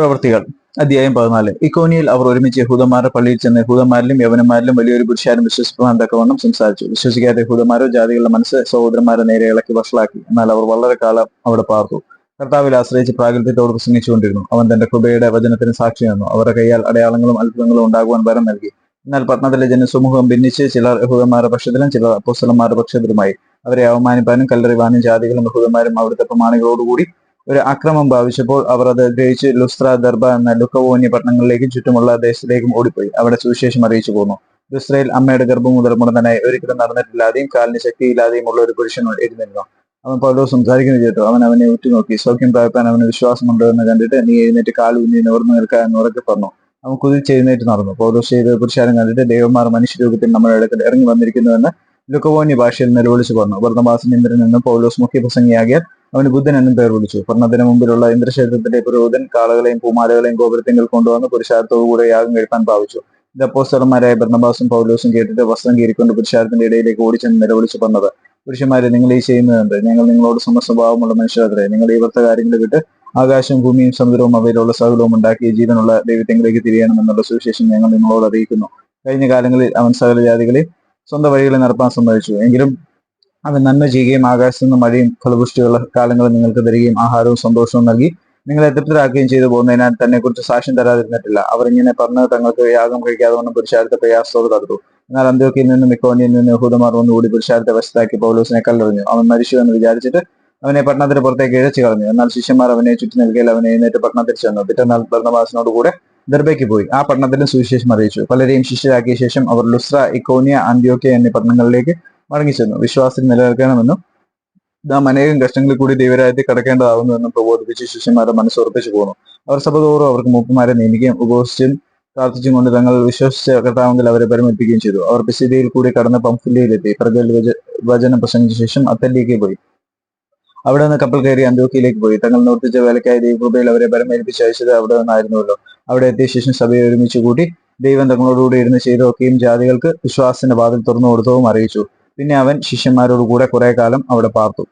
പ്രവൃത്തികൾ അധ്യായം പതിനാല്. ഇക്കോനിയിൽ അവർ ഒരുമിച്ച് യഹൂദന്മാരുടെ പള്ളിയിൽ ചെന്ന് യഹൂദന്മാരിലും യവനന്മാരിലും വലിയൊരു പുരുഷാരും വിശ്വസിപ്പാൻ തക്കവണ്ണം സംസാരിച്ചു. വിശ്വസിക്കാത്ത യഹൂദന്മാരോ ജാതികളുടെ മനസ്സ് സഹോദരന്മാരെ നേരെ ഇളക്കി വഷളാക്കി. എന്നാൽ അവർ വളരെ കാലം അവിടെ പാർത്തു. കർത്താവിൽ ആശ്രയിച്ച് പ്രാഗൽഭ്യത്തോട് പ്രസംഗിച്ചുകൊണ്ടിരുന്നു. അവൻ തന്റെ കൃപയുടെ വചനത്തിന് സാക്ഷി നിന്നു. അവരുടെ കൈയാൽ അടയാളങ്ങളും അത്ഭുതങ്ങളും ഉണ്ടാകുവാൻ വരം നൽകി. എന്നാൽ പട്ടണത്തിലെ ജനസമൂഹം ഭിന്നിച്ച് ചിലർ യഹൂദന്മാരുടെ പക്ഷത്തിലും ചിലർ അപ്പോസ്തലന്മാരുടെ പക്ഷത്തിലുമായി. അവരെ അവമാനിപ്പാനും കല്ലെറിവാനും ജാതികളും യഹൂദന്മാരും അവിടുത്തെ പ്രമാണികളോടുകൂടി ഒരു അക്രമം ഭാവിച്ചപ്പോൾ അവർ അത് ഗ്രഹിച്ച് ലുസ്ത്ര ദർബ എന്ന ലുക്കവോന്യ പട്ടണങ്ങളിലേക്കും ചുറ്റുമുള്ള ദേശത്തിലേക്കും ഓടിപ്പോയി. അവിടെ സുവിശേഷം അറിയിച്ചു പോന്നു. ലുസ്ത്രയിൽ അമ്മയുടെ ഗർഭം മുതൽ മുടന്തനായി ഒരിക്കലും നടന്നിട്ടില്ലാതെയും കാലിന് ശക്തിയില്ലാതെയും ഉള്ള ഒരു പുരുഷൻ ഇരുന്നിരുന്നു. അവൻ പലരും സംസാരിക്കുന്നത് കേട്ടു. അവൻ അവനെ ഉറ്റുനോക്കി. സൗഖ്യം പ്രാപിക്കാൻ അവന് വിശ്വാസമുണ്ടോ എന്ന് കണ്ടിട്ട് നീ എഴുന്നേറ്റ് കാൽ ഊന്നി നിവർന്നു നിൽക്കുക എന്ന് ഉറക്കെ പറഞ്ഞു. അവൻ കുതിച്ച് എഴുന്നേറ്റ് നടന്നു. പൗലോസ് ചെയ്ത പുരുഷാരം കണ്ടിട്ട് ദേവന്മാർ മനുഷ്യരൂപത്തിൽ നമ്മുടെ അടുക്കൽ ഇറങ്ങി വന്നിരിക്കുന്നുവെന്ന് ലുക്കവോന്യ ഭാഷയിൽ നിലവിളിച്ചു പറഞ്ഞു. ഇന്ദ്രൻ നിന്ന് പൗലോസ് മുഖ്യപ്രസംഗിയാകിയാൽ അവന് ബുദ്ധൻ എന്നും പേർ വിളിച്ചു. ഭരണത്തിന് മുമ്പിലുള്ള ഇന്ദ്രക്ഷേത്രത്തിന്റെ പുരോഹിതൻ കാളകളെയും പൂമാലകളെയും ഗോപുരത്തിങ്കിൽ കൊണ്ടുവന്ന് പുരുഷാരത്തോടുകൂടെ യാഗം കഴിപ്പാൻ ഭാവിച്ചു. ഇത് അപ്പോസ്റ്റർമാരായ ഭരണബാസും പൗലോസും കേട്ടിട്ട് വസ്ത്രം കീറിക്കൊണ്ട് പുരുഷാരത്തിന്റെ ഇടയിലേക്ക് ഓടിച്ചെന്ന് നിലവിളിച്ചു പറഞ്ഞത് പുരുഷന്മാരെ നിങ്ങൾ ഈ ചെയ്യുന്നതെന്ത്? ഞങ്ങൾ നിങ്ങളോട് സമസ്വഭാവമുള്ള മനുഷ്യരത്രേ. നിങ്ങൾ ഈ വൃത്ത കാര്യങ്ങൾ വിട്ട് ആകാശവും ഭൂമിയും സമുദ്രവും അവയിലുള്ള സകലവും ഉണ്ടാക്കിയ ജീവനുള്ള തിരിയണം" തിരിയണമെന്നുള്ള സുവിശേഷം ഞങ്ങൾ നിങ്ങളോട് അറിയിക്കുന്നു. കഴിഞ്ഞ കാലങ്ങളിൽ അവൻ സകല ജാതികളെ സ്വന്തം വഴികളിൽ നടപ്പാൻ സമ്മതിച്ചു. എങ്കിലും അവൻ നന്മ ചെയ്യുകയും ആകാശത്തു നിന്ന് മഴയും ഫലപുഷ്ടിയുള്ള കാലങ്ങളും നിങ്ങൾക്ക് തരികയും ആഹാരവും സന്തോഷവും നൽകി നിങ്ങളെ തൃപ്തരാക്കുകയും ചെയ്തു പോകുന്നതിനാൽ തന്നെ കുറിച്ച് സാക്ഷ്യം തരാതിരുന്നിട്ടില്ല. അവർ ഇങ്ങനെ പറഞ്ഞ് തങ്ങൾക്ക് യാഗം കഴിക്കാതെ വണ്ണം പുരുഷാരത്തെ പ്രയാസത്തോട് തടുത്തു എന്നാൽ അന്ത്യോക്കിയിൽ നിന്നും മിക്കോണിയിൽ നിന്നും യഹൂദമാർ വന്നുകൂടി പുരുഷാരത്തെ വശത്താക്കി പൗലോസിനെ കല്ലെറിഞ്ഞു. അവൻ മരിച്ചു എന്ന് വിചാരിച്ചിട്ട് അവനെ പട്ടണത്തിന് പുറത്തേക്ക് ഇഴച്ചു കളഞ്ഞു. എന്നാൽ ശിഷ്യന്മാർ അവനെ ചുറ്റി നൽകിയാൽ അവനെ എഴുന്നേറ്റ് പട്ടണത്തിൽ ചെന്നു. പിറ്റന്നാൾ ഭരണവാസിനോട് കൂടെ ദർബയ്ക്ക് പോയി. ആ പട്ടണത്തിലും സുവിശേഷം അറിയിച്ചു. പലരെയും ശിഷ്യരാക്കിയ ശേഷം അവർ ലുസ്ര ഇക്കോനിയ അന്ത്യോക്കിയ എന്നീ പട്ടണങ്ങളിലേക്ക് മടങ്ങിച്ചെന്നു. വിശ്വാസത്തിൽ നിലനിൽക്കണമെന്നും നാം അനേകം കഷ്ടങ്ങളിൽ കൂടി ദൈവരാജ്യത്തിൽ കടക്കേണ്ടതാവുന്നുവെന്നും പ്രബോധിപ്പിച്ച് ശിഷ്യന്മാരെ മനസ്സുറപ്പിച്ചു പോന്നു. അവർ സഭ തോറും അവർക്ക് മൂപ്പന്മാരെ നിയമിക്കുകയും ഉപവസിച്ചും പ്രാർത്ഥിച്ചും കൊണ്ട് തങ്ങൾ വിശ്വസിച്ച കർത്താവെങ്കിൽ അവരെ പരിമിപ്പിക്കുകയും ചെയ്തു. അവർ പിശിതിയിൽ കൂടി കടന്ന് പംഫുല്യയിലെത്തി. പ്രജൽ വചനം പ്രസംഗിച്ച ശേഷം അത്തല്ലിക്ക് പോയി. അവിടെ നിന്ന് കപ്പൽ കയറി അന്തോക്കിയിലേക്ക് പോയി. തങ്ങൾ നിർത്തിച്ച വേലക്കായി ദൈവകൃപയിൽ അവരെ പരമേൽപ്പിച്ച് അയച്ചത് അവിടെ നിന്നായിരുന്നുവല്ലോ. അവിടെ എത്തിയ ശേഷം സഭയെ ഒരുമിച്ച് കൂട്ടി ദൈവം തങ്ങളോടുകൂടി ഇരുന്ന് ചെയ്തൊക്കെയും ജാതികൾക്ക് വിശ്വാസത്തിന്റെ വാതിൽ തുറന്നു കൊടുത്തതും അറിയിച്ചു. പിന്നെ അവൻ ശിഷ്യന്മാരോട് കൂടെ കുറെ കാലം അവിടെ പാർത്തു.